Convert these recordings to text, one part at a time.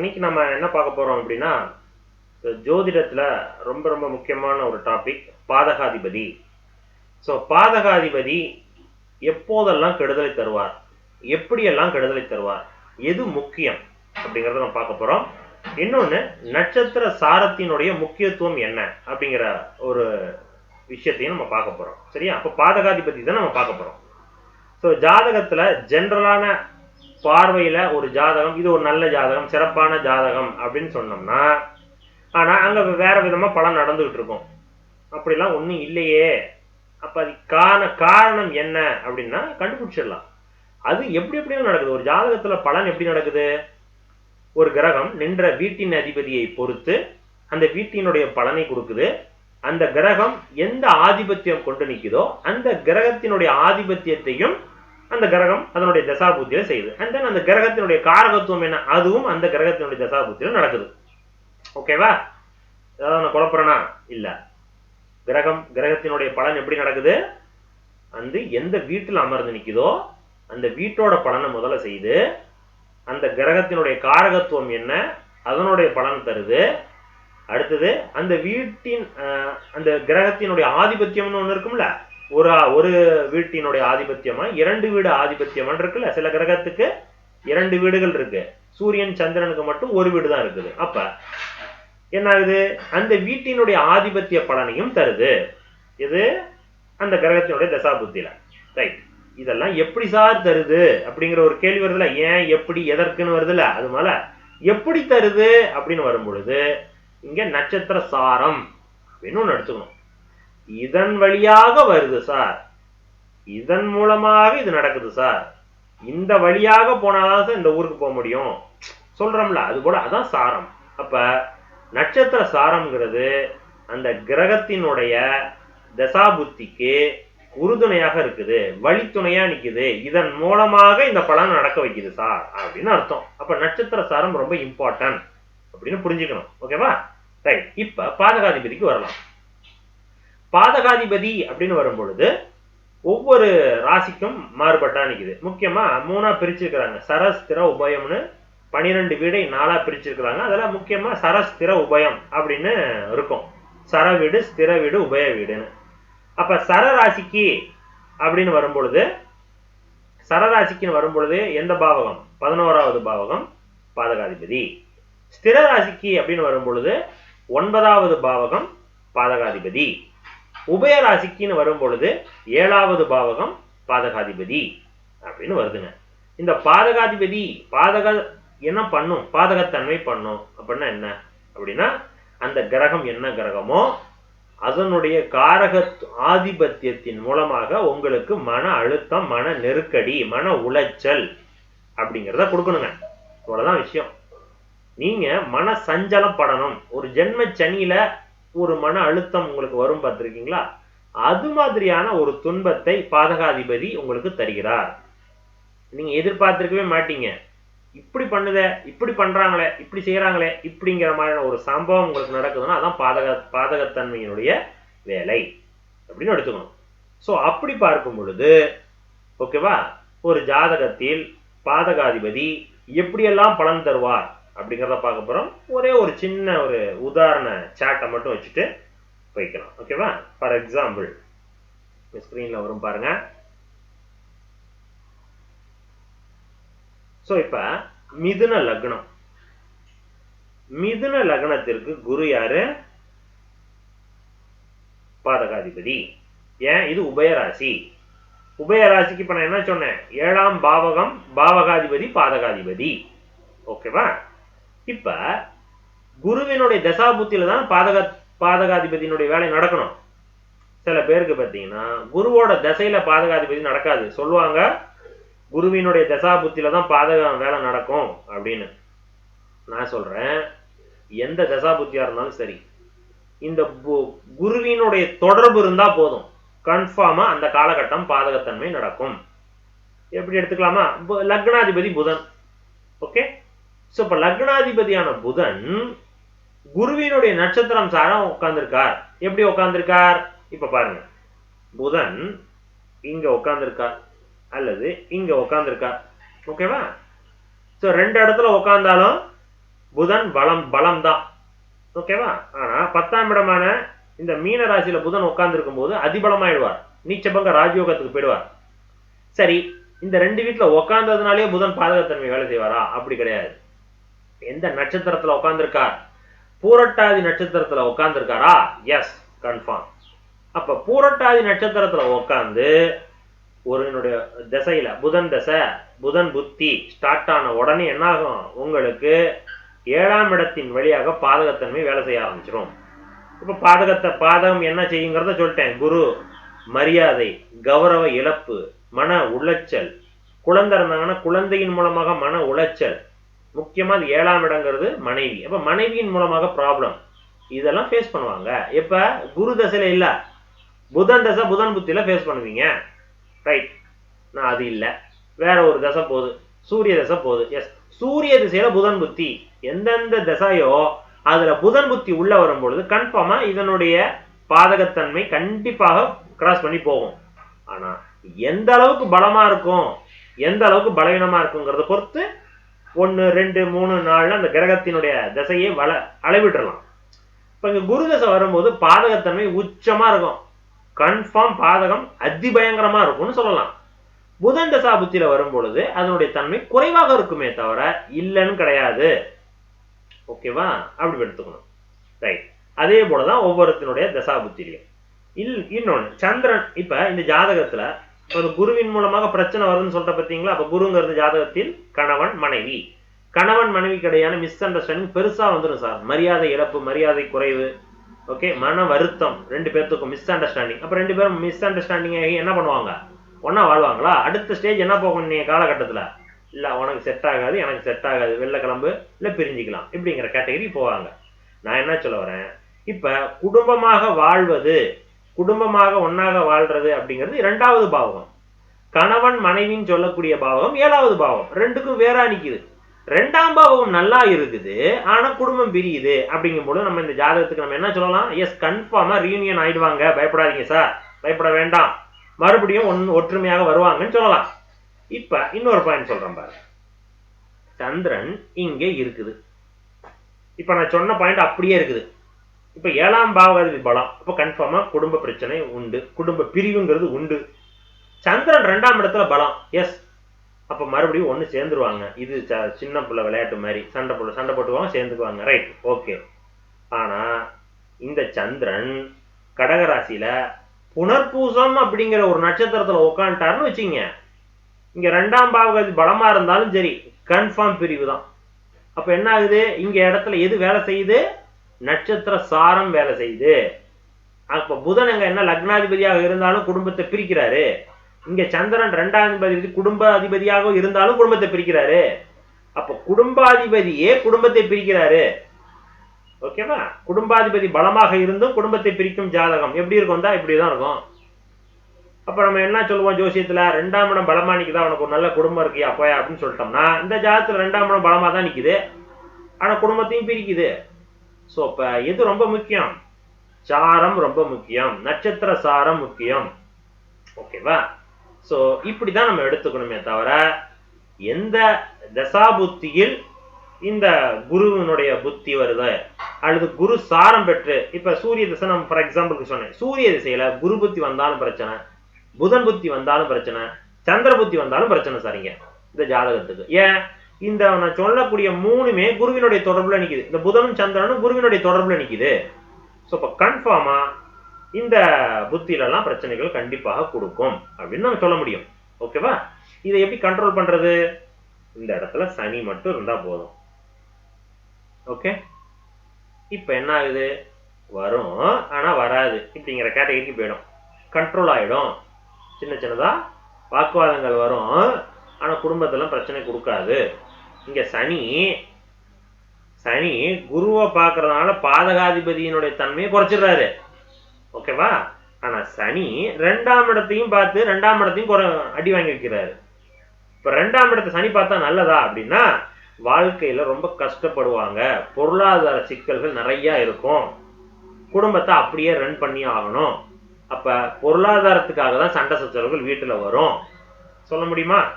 இன்னைக்கு நம்ம என்ன பார்க்க போறோம் அப்படின்னா ஜோதிடத்துல ரொம்ப ரொம்ப முக்கியமான ஒரு டாபிக் பாதகாதிபதி. ஸோ பாதகாதிபதி எப்போதெல்லாம் கெடுதலை தருவார்? எப்படியெல்லாம் கெடுதலை தருவார்? எது முக்கியம்? அப்படிங்கிறத நம்ம பார்க்க போறோம். இன்னொன்று நட்சத்திர சாரத்தினுடைய முக்கியத்துவம் என்ன? அப்படிங்கிற ஒரு விஷயத்தையும் நம்ம பார்க்க போறோம். சரியா? அப்போ பாதகாதிபதி தான் நம்ம பார்க்க போறோம். ஸோ ஜாதகத்துல ஜென்ரலான பார்வையில ஒரு ஜாதகம் இது ஒரு நல்ல ஜாதகம் சிறப்பான ஜாதகம் அப்படின்னு சொன்னோம்னா ஆனா அங்க வேற விதமா பலன் நடந்துகிட்டு இருக்கும். அப்படிலாம் ஒன்றும் இல்லையே. அப்ப அதுக்கான காரணம் என்ன அப்படின்னா கண்டுபிடிச்சிடலாம். அது எப்படி எப்படியும் நடக்குது. ஒரு ஜாதகத்துல பலன் எப்படி நடக்குது? ஒரு கிரகம் நின்ற வீட்டின் அதிபதியை பொறுத்து அந்த வீட்டினுடைய பலனை கொடுக்குது. அந்த கிரகம் எந்த ஆதிபத்தியம் கொண்டு நிக்குதோ அந்த கிரகத்தினுடைய ஆதிபத்தியத்தையும் அந்த கிரகம் அதனுடைய தசாபுத்தியில செய்யுது. அண்ட் தென் அந்த கிரகத்தினுடைய காரகத்துவம் என்ன? அதுவும் அந்த கிரகத்தினுடைய தசாபுத்தியில நடக்குது. ஓகேவா ஏதாவது நான் குழப்பறேனா? இல்ல. கிரகம் கிரகத்தினுடைய பலன் எப்படி நடக்குது? அந்த எந்த வீட்டில் அமர்ந்து நிற்குதோ அந்த வீட்டோட பலனை முதல்ல செய்து அந்த கிரகத்தினுடைய காரகத்துவம் என்ன? அதனுடைய பலன் தருது. அடுத்தது அந்த வீட்டின் அந்த கிரகத்தினுடைய ஆதிபத்தியம்னு ஒன்று இருக்கும்ல? ஒரு ஒரு வீட்டினுடைய ஆதிபத்தியமா இரண்டு வீடு ஆதிபத்தியமா இருக்குல்ல சில கிரகத்துக்கு இரண்டு வீடுகள் இருக்கு. சூரியன் சந்திரனுக்கு மட்டும் ஒரு வீடு தான் இருக்குது. அப்ப என்ன ஆகுது அந்த வீட்டினுடைய ஆதிபத்திய பலனையும் தருது. இது அந்த கிரகத்தினுடைய தசாபுத்தியில. ரைட் இதெல்லாம் எப்படி சார் தருது? அப்படிங்கிற ஒரு கேள்வி வருதுல ஏன் எப்படி எதற்குன்னு வருதுல அது மேல எப்படி தருது? அப்படின்னு வரும் பொழுது இங்க நட்சத்திர சாரம் அப்படின்னு ஒன்று எடுத்துக்கணும். இதன் வழியாக வருது சார். இதன் மூலமாக இது நடக்குது சார். இந்த வழியாக போனாதான் சார் இந்த ஊருக்கு போக முடியும். சொல்றோம்ல அது போல அதான் சாரம். அப்ப நட்சத்திர சாரம்ங்கிறது அந்த கிரகத்தினுடைய தசாபுத்திக்கு உறுதுணையாக இருக்குது வழித்துணையா நிக்குது. இதன் மூலமாக இந்த பலன் நடக்க வைக்குது சார் அப்படின்னு அர்த்தம். அப்ப நட்சத்திர சாரம் ரொம்ப இம்பார்ட்டன்ட் அப்படின்னு புரிஞ்சுக்கணும். ஓகேவா? ரைட். இப்ப பாதகாதிபதிக்கு வரலாம். பாதகாதிபதி அப்படின்னு வரும்பொழுது ஒவ்வொரு ராசிக்கும் மாறுபட்டா நிற்குது முக்கியமா மூணா பிரிச்சிருக்கிறாங்க. சரஸ்திர உபயம்னு பனிரெண்டு வீடை நாளா பிரிச்சிருக்கிறாங்க. அதெல்லாம் முக்கியமா சரஸ்திர உபயம் அப்படின்னு இருக்கும். சர வீடு ஸ்திர வீடு உபய வீடுன்னு. அப்ப சரராசிக்கு அப்படின்னு வரும்பொழுது சரராசிக்குன்னு வரும்பொழுது எந்த பாவகம்? பதினோராவது பாவகம் பாதகாதிபதி. ஸ்திர ராசிக்கு அப்படின்னு வரும்பொழுது ஒன்பதாவது பாவகம் பாதகாதிபதி. உபயராசிக்குன்னு வரும்பொழுது வரும் பொழுது ஏழாவது பாவகம் பாதகாதிபதி அப்படின்னு வருதுங்க. இந்த பாதகாதிபதி பாதக என்ன பண்ணும்? பாதகத்தன்மை பண்ணும். அப்படின்னா என்ன? அப்படின்னா அந்த கிரகம் என்ன கிரகமோ அதனுடைய காரக ஆதிபத்தியத்தின் மூலமாக உங்களுக்கு மன அழுத்தம் மன நெருக்கடி மன உளைச்சல் அப்படிங்கிறத கொடுக்கணுங்க. அவ்வளவுதான் விஷயம். நீங்க மன சஞ்சலம் படணும் ஒரு ஜென்ம சனியில ஒரு மன அழுத்தம் உங்களுக்கு வரும் பார்த்திருக்கீங்களா? அது மாதிரியான ஒரு துன்பத்தை பாதகாதிபதி உங்களுக்கு தருகிறார். நீங்க எதிர்பார்த்திருக்கவே மாட்டீங்க. இப்படி பண்ணுத இப்படி பண்றாங்களே இப்படி செய்யறாங்களே இப்படிங்கிற மாதிரியான ஒரு சம்பவம் உங்களுக்கு நடக்குதுன்னா அதான் பாதக பாதகத்தன்மையினுடைய வேலை அப்படின்னு எடுத்துக்கணும். ஸோ அப்படி பார்க்கும் பொழுது ஓகேவா ஒரு ஜாதகத்தில் பாதகாதிபதி எப்படியெல்லாம் பலன் தருவார்? அப்படிங்கிறத பார்க்க போகிறோம் ஒரே ஒரு சின்ன ஒரு உதாரண சேட்டை மட்டும் வச்சுட்டு போய்க்கலாம். ஓகேவா ஃபார் எக்ஸாம்பிள் ஸ்க்ரீன்ல வரும் பாருங்க. ஸோ இப்போ மிதுன லக்னம். மிதுன லக்னத்திற்கு குரு யாரு? பாதகாதிபதி. ஏன்? இது உபயராசி. உபயராசிக்கு இப்போ நான் என்ன சொன்னேன்? ஏழாம் பாவகம் பாவகாதிபதி பாதகாதிபதி. ஓகேவா இப்ப குருவினுடைய தசாபுத்தியில தான் பாதக பாதகாதிபதியினுடைய வேலை நடக்கணும். சில பேருக்கு பார்த்தீங்கன்னா குருவோட தசையில பாதகாதிபதி நடக்காது. சொல்லுவாங்க குருவினுடைய தசாபுத்தியில தான் பாதகம் வேலை நடக்கும் அப்படின்னு. நான் சொல்றேன் எந்த தசாபுத்தியா இருந்தாலும் சரி இந்த குருவினுடைய தொடர்பு இருந்தா போதும். கன்ஃபார்மா அந்த காலகட்டம் பாதகத்தன்மை நடக்கும். எப்படி எடுத்துக்கலாமா? லக்னாதிபதி புதன். ஓகே? ஸோ இப்போ லக்னாதிபதியான புதன் குருவினுடைய நட்சத்திரம் சாரம் உட்காந்துருக்கார் எப்படி உட்காந்துருக்கார் இப்ப பாருங்க. புதன் இங்க உட்காந்துருக்கார் அல்லது இங்க உட்காந்துருக்கார் ஓகேவா ஸோ ரெண்டு இடத்துல உட்காந்தாலும் புதன் பலம் பலம் தான் ஓகேவா ஆனா பத்தாம் இடமான இந்த மீன ராசியில புதன் உட்கார்ந்துருக்கும் போது அதிபலமாயிடுவார். நீச்சபங்க ராஜயோகத்துக்கு போயிடுவார். சரி இந்த ரெண்டு வீட்டுல உட்கார்ந்ததுனாலே புதன் பாதகத்தன்மை வேலை செய்வாரா? அப்படி கிடையாது. எந்த நட்சத்திரத்துல உட்காந்துருக்கார் பூரட்டாதி நட்சத்திரத்துல உட்காந்துருக்காரா எஸ் கன்ஃபார்ம் அப்ப பூரட்டாதி நட்சத்திரத்துல உட்கார்ந்து ஒருவனுடைய திசையில புதன் தசை புதன் புத்தி ஸ்டார்ட் ஆன உடனே என்ன ஆகும் உங்களுக்கு ஏழாம் இடத்தின் வழியாக பாதகத்தன்மை வேலை செய்ய ஆரம்பிச்சிடும் இப்ப பாதகத்தை பாதகம் என்ன செய்யுங்கிறத சொல்லிட்டேன். குரு மரியாதை கௌரவ இழப்பு மன உளைச்சல். குழந்தை இருந்தாங்கன்னா குழந்தையின் மூலமாக மன உளைச்சல். முக்கியமா அது ஏழாம் இடங்கிறது மனைவி. அப்ப மனைவியின் மூலமாக ப்ராப்ளம் இதெல்லாம் ஃபேஸ் பண்ணுவாங்க. இப்ப குரு தசையில இல்ல. புதன் தசை புதன் புத்தியில ஃபேஸ் பண்ணுவீங்க. ரைட் நான் அது இல்ல. வேற ஒரு தசை போகுது சூரிய தசை போகுது எஸ் சூரிய திசையில புதன் புத்தி. எந்தெந்த தசையோ அதுல புதன் புத்தி உள்ள வரும்பொழுது கன்ஃபார்மா இதனுடைய பாதகத்தன்மை கண்டிப்பாக கிராஸ் பண்ணி போகும். ஆனா எந்த அளவுக்கு பலமா இருக்கும்? எந்த அளவுக்கு பலவீனமா இருக்குங்கிறத பொறுத்து ஒன்று ரெண்டு மூணு நாள்ல அந்த கிரகத்தினுடைய திசையை வள அளவிடலாம். இப்போ இங்கே குரு தசை வரும்போது பாதகத்தன்மை உச்சமா இருக்கும். கன்ஃபார்ம் பாதகம் அதிபயங்கரமா இருக்கும்னு சொல்லலாம். புதன் தசா புத்தியில வரும் பொழுது அதனுடைய தன்மை குறைவாக இருக்குமே தவிர இல்லைன்னு கிடையாது. ஓகேவா அப்படி எடுத்துக்கணும். ரைட் அதே போலதான் ஒவ்வொருத்தினுடைய தசா புத்திலையும் இல் இன்னொன்னு சந்திரன் இப்ப இந்த ஜாதகத்துல ஒரு குருவின் மூலமாக பிரச்சனை வருதுன்னு சொல்ற பார்த்தீங்களா? அப்ப குருங்கிறது ஜாதகத்தில் கணவன் மனைவி. கணவன் மனைவி கிடையான மிஸ் அண்டர்ஸ்டாண்டிங் பெருசா வந்துடும் சார். மரியாதை இழப்பு மரியாதை குறைவு. ஓகே மன வருத்தம். ரெண்டு பேர்த்துக்கும் மிஸ் அண்டர்ஸ்டாண்டிங் அப்ப ரெண்டு பேரும் மிஸ் அண்டர்ஸ்டாண்டிங் ஆகி என்ன பண்ணுவாங்க? ஒன்னா வாழ்வாங்களா? அடுத்த ஸ்டேஜ் என்ன போகும் நீங்க காலகட்டத்துல? இல்ல உனக்கு செட் ஆகாது எனக்கு செட் ஆகாது. வெள்ளை கிளம்பு இல்ல பிரிஞ்சுக்கலாம். இப்படிங்கிற கேட்டகரி போவாங்க. நான் என்ன சொல்ல வரேன்? இப்ப குடும்பமாக வாழ்வது குடும்பமாக ஒன்றாக வாழ்றது அப்படிங்கிறது இரண்டாவது பாவகம் கணவன் மனைவின்னு சொல்லக்கூடிய பாவகம் ஏழாவது பாவம். ரெண்டுக்கும் வேறா நிற்குது ரெண்டாம் பாவகம் நல்லா இருக்குது ஆனா குடும்பம் பிரியுது அப்படிங்கும்போது நம்ம இந்த ஜாதகத்துக்கு நம்ம என்ன சொல்லலாம்? எஸ் கன்ஃபார்மா ரீயூனியன் ஆயிடுவாங்க. பயப்படாதீங்க சார் பயப்பட வேண்டாம். மறுபடியும் ஒன் ஒற்றுமையாக வருவாங்கன்னு சொல்லலாம். இப்ப இன்னொரு பாயிண்ட் சொல்றேன் பாரு. சந்திரன் இங்கே இருக்குது. இப்ப நான் சொன்ன பாயிண்ட் அப்படியே இருக்குது. இப்ப ஏழாம் பாவகாதிபதி பலம் அப்ப கன்ஃபார்மா குடும்ப பிரச்சனை உண்டு குடும்ப பிரிவுங்கிறது உண்டு. சந்திரன் ரெண்டாம் இடத்துல பலம் எஸ் அப்ப மறுபடியும் ஒண்ணு சேர்ந்துருவாங்க. இது ச- சின்ன புள்ள விளையாட்டு மாதிரி சண்டை போட்டு சண்டை போட்டுவாங்க சேர்ந்துக்குவாங்க. ரைட் ஓகே ஆனா இந்த சந்திரன் கடகராசியில புனர்பூசம் அப்படிங்கிற ஒரு நட்சத்திரத்துல உட்காந்துட்டாருன்னு வச்சுங்க இங்க ரெண்டாம் பாவகாதி பலமா இருந்தாலும் சரி கன்ஃபார்ம் பிரிவு தான். அப்ப என்ன ஆகுது? இங்க இடத்துல எது வேலை செய்யுது? நட்சத்திர சாரம் வேலை செய்யுது அப்ப புதன் அங்க என்ன லக்னாதிபதியாக இருந்தாலும் குடும்பத்தை பிரிக்கிறாரு. இங்க சந்திரன் ரெண்டாம் குடும்ப அதிபதியாக இருந்தாலும் குடும்பத்தை பிரிக்கிறாரு. அப்ப குடும்பாதிபதியே குடும்பத்தை பிரிக்கிறாரு. ஓகேவா குடும்பாதிபதி பலமாக இருந்தும் குடும்பத்தை பிரிக்கும் ஜாதகம். எப்படி இருக்கும் தான் இப்படிதான் இருக்கும். அப்ப நம்ம என்ன சொல்லுவோம் ஜோசியத்துல? ரெண்டாம் இடம் பலமா நிக்குதா? உனக்கு ஒரு நல்ல குடும்பம் இருக்கியா? போயா அப்படின்னு சொல்லிட்டோம்னா இந்த ஜாதகத்துல ரெண்டாம் இடம் பலமா தான் நிக்குது. ஆனா குடும்பத்தையும் பிரிக்குது. ஸோ இப்ப எது ரொம்ப முக்கியம்? சாரம் ரொம்ப முக்கியம். நட்சத்திர சாரம் முக்கியம். ஓகேவா சோ இப்படிதான் நம்ம எடுத்துக்கணுமே தவிர எந்த தசாபுத்தியில் இந்த குருவினுடைய புத்தி வருது? அல்லது குரு சாரம் பெற்று இப்ப சூரிய திசை நம்ம ஃபார் எக்ஸாம்பிளுக்கு சொன்னேன். சூரிய திசையில் குரு புத்தி வந்தாலும் பிரச்சனை புதன் புத்தி வந்தாலும் பிரச்சனை சந்திர புத்தி வந்தாலும் பிரச்சனை சரிங்க இந்த ஜாதகத்துக்கு. ஏன்? இந்த நான் சொல்லக்கூடிய மூணுமே குருவினுடைய தொடர்புல நிக்குது. இந்த புதனும் சந்திரனும் குருவினுடைய தொடர்புல நிக்குது. ஸோ இப்போ கன்ஃபார்மா இந்த புத்தியிலலாம் பிரச்சனைகள் கண்டிப்பாக கொடுக்கும். அப்படின்னு நம்ம சொல்ல முடியும். ஓகேவா இதை எப்படி கண்ட்ரோல் பண்றது? இந்த இடத்துல சனி மட்டும் இருந்தா போதும். ஓகே இப்போ என்ன ஆகுது? வரும். ஆனா வராது. இப்படிங்கிற கேட்டகரிக்கு போயிடும். கண்ட்ரோல் ஆயிடும். சின்ன சின்னதா வாக்குவாதங்கள் வரும். ஆனா குடும்பத்துல பிரச்சனை கொடுக்காது. இங்க சனி சனி குருவை பார்க்கறதுனால பாதகாதிபதியினுடைய தன்மையை குறைச்சிடுறாரு. ஓகேவா? ஆனா சனி ரெண்டாம் இடத்தையும் பார்த்து ரெண்டாம் இடத்தையும் குறை அடி வாங்கி வைக்கிறாரு. இப்ப ரெண்டாம் இடத்தை சனி பார்த்தா நல்லதா அப்படின்னா வாழ்க்கையில ரொம்ப கஷ்டப்படுவாங்க. பொருளாதார சிக்கல்கள் நிறைய இருக்கும். குடும்பத்தை அப்படியே ரன் பண்ணி ஆகணும். அப்ப பொருளாதாரத்துக்காக தான் சண்டை சச்சரவுகள் வீட்டுல வரும். சொல்ல முடியுமா?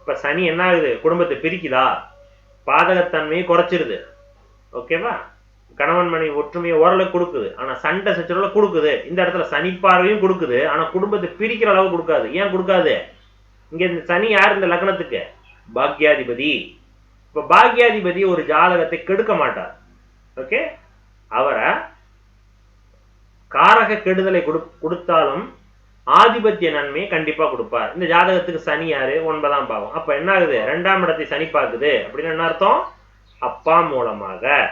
இப்போ சனி என்ன ஆகுது குடும்பத்தை பிரிக்குதா? பாதகத்தன்மையை குறைச்சிருது. ஓகேவா கணவன் மனைவி ஒற்றுமையை ஓரளவுக்கு கொடுக்குது. ஆனால் சண்டை சச்சரவுல கொடுக்குது. இந்த இடத்துல சனி பார்வையும் கொடுக்குது. ஆனால் குடும்பத்தை பிரிக்கிற அளவு கொடுக்காது. ஏன் கொடுக்காது? இங்கே இந்த சனி யார் இந்த லக்னத்துக்கு? பாக்யாதிபதி. இப்போ பாக்யாதிபதி ஒரு ஜாதகத்தை கெடுக்க மாட்டார். ஓகே அவரை காரக கெடுதலை கொடு கொடுத்தாலும் ஆதிபத்திய நன்மையை கண்டிப்பா கொடுப்பார். இந்த ஜாதகத்துக்கு சனி யாரு? ஒன்பதாம் பாவம். அப்ப என்ன ஆகுது? ரெண்டாம் இடத்தை சனி பார்க்குது. அப்படின்னு என்ன அர்த்தம்? அப்பா மூலமாக.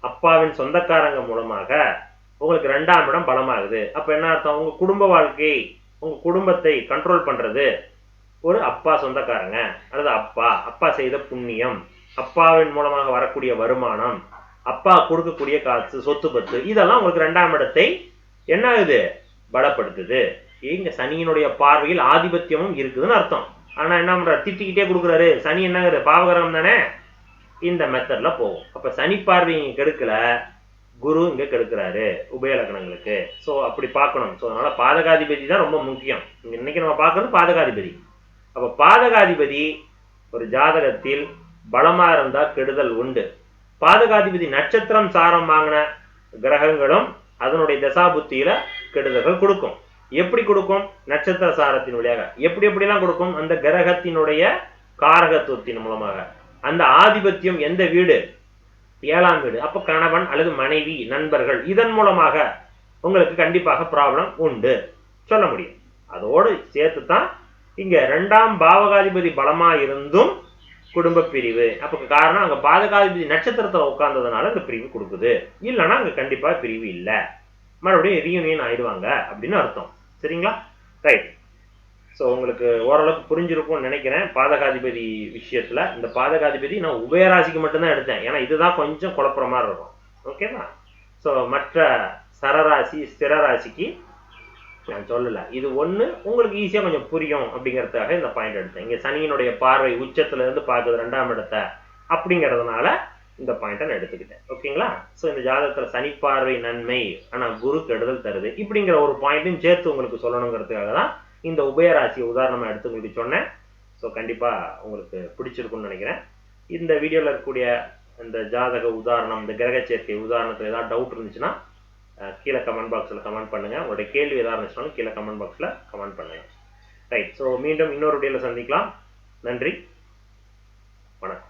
அப்பாவின் சொந்தக்காரங்க மூலமாக உங்களுக்கு ரெண்டாம் இடம் பலமாகுது. அப்ப என்ன அர்த்தம்? உங்க குடும்ப வாழ்க்கை உங்க குடும்பத்தை கண்ட்ரோல் பண்றது ஒரு அப்பா சொந்தக்காரங்க. அல்லது அப்பா. அப்பா செய்த புண்ணியம். அப்பாவின் மூலமாக வரக்கூடிய வருமானம். அப்பா கொடுக்கக்கூடிய காசு சொத்து பத்து. இதெல்லாம் உங்களுக்கு ரெண்டாம் இடத்தை என்ன ஆகுது? பலப்படுத்துது. இங்க சனியினுடைய பார்வையில் ஆதிபத்தியமும் இருக்குதுன்னு அர்த்தம். ஆனா என்ன பண்றாரு திட்டிக்கிட்டே கொடுக்குறாரு. சனி என்ன ஆகுது பாவகரம் தானே? இந்த மெத்தட்ல போகும். அப்ப சனி பார்வை இங்க கெடுக்கல. குரு இங்க கெடுக்கிறாரு. உபயலக்கணங்களுக்கு ஸோ அப்படி பார்க்கணும். ஸோ அதனால பாதகாதிபதி தான் ரொம்ப முக்கியம். இன்னைக்கு நம்ம பார்க்கறது பாதகாதிபதி. அப்ப பாதகாதிபதி ஒரு ஜாதகத்தில் பலமா இருந்தா கெடுதல் உண்டு. பாதகாதிபதி நட்சத்திரம் சாரம் வாங்கின கிரகங்களும் அதனுடைய தசாபுத்தியில கெடுதல்கள் கொடுக்கும். எப்படி கொடுக்கும்? நட்சத்திர சாரத்தின் வழியாக. எப்படி எப்படிலாம் கொடுக்கும்? அந்த கிரகத்தினுடைய காரகத்துவத்தின் மூலமாக. அந்த ஆதிபத்தியம் எந்த வீடு? ஏழாம் வீடு. அப்ப கணவன் அல்லது மனைவி நண்பர்கள் இதன் மூலமாக உங்களுக்கு கண்டிப்பாக ப்ராப்ளம் உண்டு. சொல்ல முடியும். அதோடு சேர்த்து தான் இங்க ரெண்டாம் பாவகாதிபதி பலமா இருந்தும் குடும்ப பிரிவு. அப்ப காரணம் அங்க பாதகாதிபதி நட்சத்திரத்துல உட்கார்ந்ததுனால இந்த பிரிவு கொடுக்குது. இல்லைன்னா அங்க கண்டிப்பா பிரிவு இல்லை. மறுபடியும் ரீயூனியன் ஆயிடுவாங்க அப்படின்னு அர்த்தம். சரிங்களா? ரைட் ஸோ உங்களுக்கு ஓரளவுக்கு புரிஞ்சிருக்கும்னு நினைக்கிறேன் பாதகாதிபதி விஷயத்தில். இந்த பாதகாதிபதி நான் உபயராசிக்கு மட்டும்தான் எடுத்தேன். ஏன்னா இதுதான் கொஞ்சம் குழப்புற மாதிரி இருக்கும். ஓகேவா ஸோ மற்ற சரராசி ஸ்திரராசிக்கு நான் சொல்லலை. இது ஒன்று உங்களுக்கு ஈஸியாக கொஞ்சம் புரியும் அப்படிங்கிறதுக்காக இந்த பாயிண்ட் எடுத்தேன். இங்கே சனியினுடைய பார்வை உச்சத்துலேருந்து பார்க்குது ரெண்டாம் இடத்தை. அப்படிங்கிறதுனால இந்த பாயிண்ட்டை நான் எடுத்துக்கிட்டேன். ஓகேங்களா? ஸோ இந்த ஜாதகத்தில் சனிப்பார்வை நன்மை ஆனால் குரு கெடுதல் தருது. இப்படிங்கிற ஒரு பாயிண்ட்டையும் சேர்த்து உங்களுக்கு சொல்லணுங்கிறதுக்காக தான் இந்த உபயராசியை உதாரணமாக எடுத்து உங்களுக்கு சொன்னேன். ஸோ கண்டிப்பாக உங்களுக்கு பிடிச்சிருக்கும்னு நினைக்கிறேன். இந்த வீடியோவில் இருக்கக்கூடிய இந்த ஜாதக உதாரணம் இந்த கிரக சேர்க்கை உதாரணத்துல ஏதாவது டவுட் இருந்துச்சுன்னா கீழே கமெண்ட் பாக்ஸில் கமெண்ட் பண்ணுங்கள் உங்களுடைய கேள்வி ஏதாவது இருந்துச்சுனாலும் கீழே கமெண்ட் பாக்ஸில் கமெண்ட் பண்ணுங்க. ரைட் ஸோ மீண்டும் இன்னொரு வீடியோவில் சந்திக்கலாம். நன்றி. வணக்கம்.